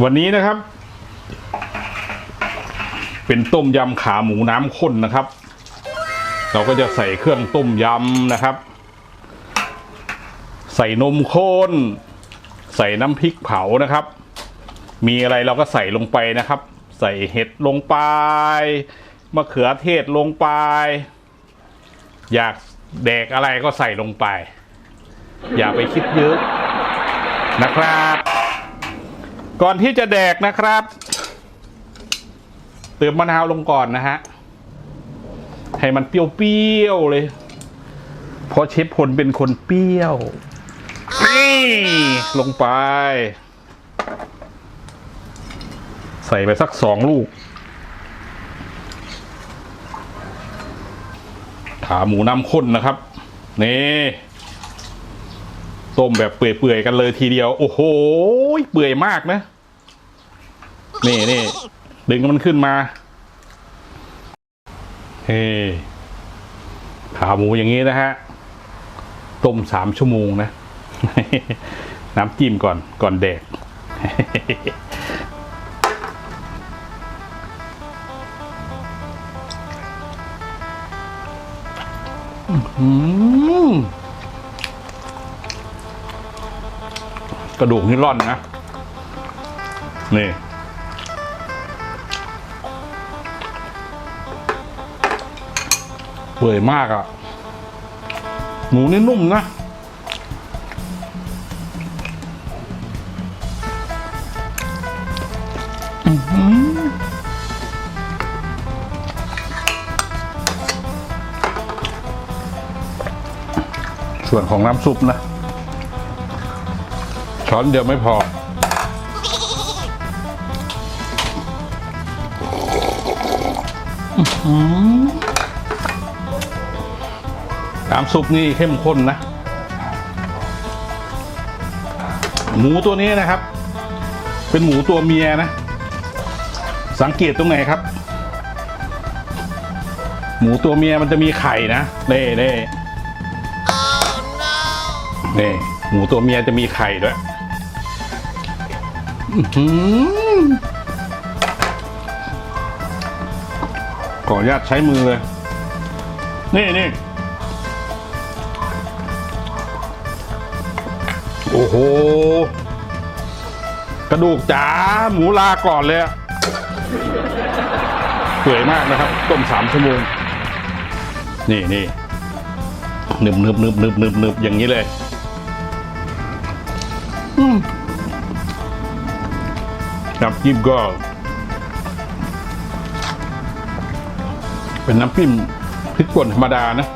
วันนี้นะครับ เป็นต้มยำขาหมูน้ำข้นนะครับ เราก็จะใส่เครื่องต้มยำนะครับ ใส่นมข้น ใส่น้ำพริกเผานะครับ มีอะไรเราก็ใส่ลงไปนะครับ ใส่เห็ดลงไปมะเขือเทศลงไป อยากแดกอะไรก็ใส่ลงไป อย่าไปคิดเยอะนะครับ ก่อนที่จะแดกนะครับ เติมมะนาวลงก่อนนะฮะ ให้มันเปรี้ยวๆเลยเพราะเชฟพลเป็นคนเปรี้ยวนี่ลงไป ใส่ไปสักสองลูก ขาหมูน้ำข้นนะครับ นี่ต้มแบบเปื่อยๆกันเลยทีเดียว โอ้โห เปื่อยมากนะ นี่นี่ดึงมันขึ้นมา เฮ้ขาหมูอย่างนี้นะฮะ ต้มสามชั่วโมงนะ น้ำจิ้มก่อนก่อนแดก กระดูกนี่ร่อนนะ นี่ เปื่อยมากอะ่ะ หมูนี่นุ่มนะส่วนของน้ำซุปนะ ช้อนเดียวไม่พอ น้ำซุปนี่เข้มข้นนะ หมูตัวนี้นะครับ เป็นหมูตัวเมียนะ สังเกตตรงไหนครับ หมูตัวเมียมันจะมีไข่นะเน่เน่นี่หมูตัวเมียจะมีไข่ด้วยขออนุญาตใช้มือเลย นี่นี่ โอ้โห กระดูกจ๋าหมูลาก่อนเลยอะเปื่อยมากนะครับ ต้มสามชั่วโมง นี่นี่หนึบหนึบหนึบหนึบหนึบหนึบอย่างนี้เลยอืมน้ำจิ้มก็ เป็นน้ำจิ้มพริกป่นธรรมดานะ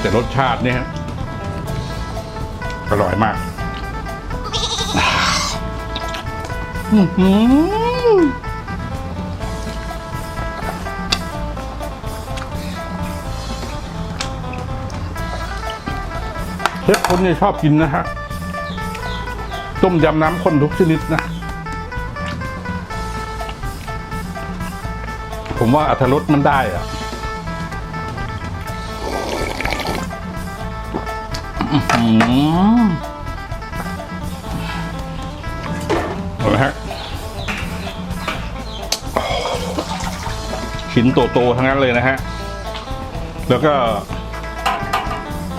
แต่รสชาติเนี่ยฮะ อร่อยมากเชฟคนเนี่ยชอบกินนะฮะต้มยำน้ำข้นทุกชนิดนะ ผมว่าอัตรสมันได้อะ อื้อหือเอาละฮะชิ้นโตๆทั้งนั้นเลยนะฮะ แล้วก็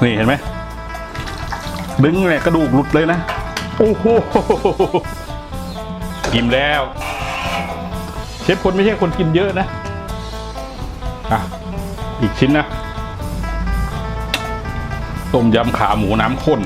นี่เห็นไหมดึงเนี่ยกระดูกหลุดเลยนะ โอ้โหอิ่มแล้ว เชฟคนไม่ใช่คนกินเยอะนะ อะ อีกชิ้นนะ ต้มยำขาหมูน้ำข้น